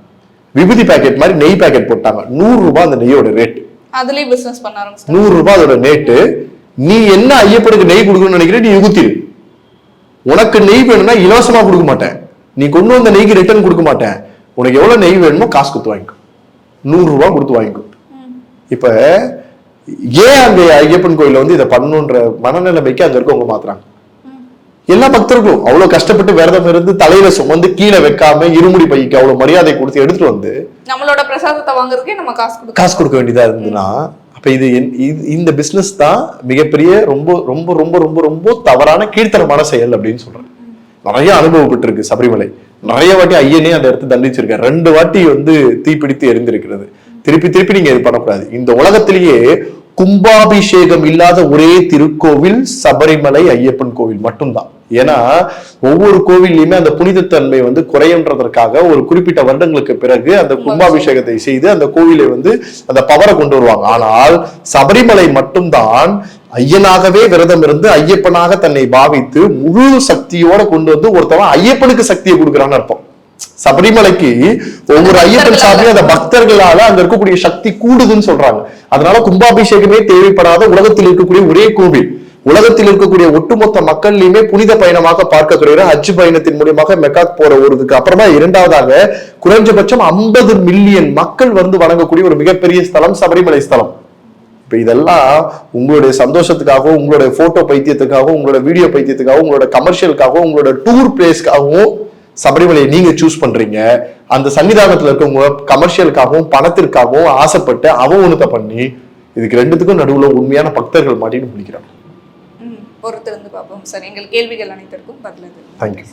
விபூதி பாக்கெட் மாதிரி நெய் பாக்கெட் போட்டாங்க. நூறு ரூபாய் அந்த நெய்யோட ரேட் அதுலயே பிசினஸ் பண்ண நூறு ரூபாய் அதோட ரேட்டு நீ என்ன ஐயப்பனுக்கு நெய் கொடுக்கணும்னு நினைக்கிற நீ யுகுத்திரு உனக்கு நெய் வேணும்னா இலவசமா கொடுக்க மாட்டேன். நீ கொண்டு வந்த நெய்க்கு ரிட்டர்ன் கொடுக்க மாட்டேன். உனக்கு எவ்வளவு நெய் வேணுமோ காசு கொடுத்து வாங்கிக்கோ. நூறு ரூபாய் கொடுத்து வாங்கிக்கோ. இப்ப ஏன் அங்க ஐயப்பன் கோயில்ல வந்து இதை பண்ணணுன்ற மனநிலைமைக்கு அங்க இருக்கவங்க மாத்துறாங்க. எல்லா பக்தர்களும் அவ்வளவு கஷ்டப்பட்டு விரதம் இருந்து தலையில சுமந்து கீழே வைக்காம இருமுடி பைக்கு அவ்வளவு மரியாதை கொடுத்து எடுத்துட்டு வந்து நம்மளோட பிரசாதத்தை வாங்குறதுக்கே நம்ம காசு காசு கொடுக்க வேண்டியதா இருந்ததுன்னா அப்ப இது இந்த பிசினஸ் தான் மிகப்பெரிய ரொம்ப ரொம்ப ரொம்ப ரொம்ப ரொம்ப தவறான கீழ்த்தரமான செயல் அப்படின்னு சொல்றேன். நிறைய அனுபவப்பட்டிருக்கு சபரிமலை. நிறைய வாட்டி ஐயனே அந்த இடத்த தண்டிச்சிருக்காரு. ரெண்டு வாட்டி வந்து தீப்பிடித்து எரிந்திருக்கிறது. திருப்பி திருப்பி நீங்க இது பண்ணக்கூடாது. இந்த உலகத்திலேயே கும்பாபிஷேகம் இல்லாத ஒரே திருக்கோவில் சபரிமலை ஐயப்பன் கோவில் மட்டும்தான். ஏன்னா ஒவ்வொரு கோவில்லையுமே அந்த புனிதத்தன்மை வந்து குறையன்றதற்காக ஒரு குறிப்பிட்ட வருடங்களுக்கு பிறகு அந்த கும்பாபிஷேகத்தை செய்து அந்த கோவிலை வந்து அந்த பவரை கொண்டு வருவாங்க. ஆனால் சபரிமலை மட்டும்தான் ஐயனாகவே விரதம் இருந்து ஐயப்பனாக தன்னை பாவித்து முழு சக்தியோட கொண்டு வந்து ஒருத்தவன் ஐயப்பனுக்கு சக்தியை கொடுக்குறான்னு அர்த்தம். சபரிமலைக்கு ஒவ்வொரு ஐயப்பன் சாமியும் அந்த பக்தர்களால அங்க இருக்கக்கூடிய சக்தி கூடுதுன்னு சொல்றாங்க. அதனால கும்பாபிஷேகமே தேவைப்படாத உலகத்தில் இருக்கக்கூடிய ஒரே கோவில். உலகத்தில் இருக்கக்கூடிய ஒட்டுமொத்த மக்கள்லயுமே புனித பயணமாக பார்க்கக்கூடிய ஹஜ் பயணத்தின் மூலியமாக மெக்காக் போற ஒருதுக்கு அப்புறமா இரண்டாவதாக குறைஞ்சபட்சம் ஐம்பது மில்லியன் மக்கள் வந்து வணங்கக்கூடிய ஒரு மிகப்பெரிய ஸ்தலம் சபரிமலை ஸ்தலம். இப்ப இதெல்லாம் உங்களுடைய சந்தோஷத்துக்காகவும் உங்களுடைய போட்டோ பைத்தியத்துக்காகவும் உங்களோட வீடியோ பைத்தியத்துக்காகவும் உங்களோட கமர்ஷியலுக்காகவும் உங்களோட டூர் பிளேஸ்க்காகவும் சபரிமலையை நீங்க சூஸ் பண்றீங்க. அந்த சன்னிதானத்துல இருக்கவங்க கமர்ஷியலுக்காகவும் பணத்திற்காகவும் ஆசைப்பட்டு அவமானத்தை பண்ணி இதுக்கு ரெண்டுத்துக்கும் நடுவுல உண்மையான பக்தர்கள் மாட்டின்னு ம் பொறுத்திருந்து பார்ப்போம். சார் எங்கள் கேள்விகள் அனைத்திற்கும் பதிலது. தேங்க்யூ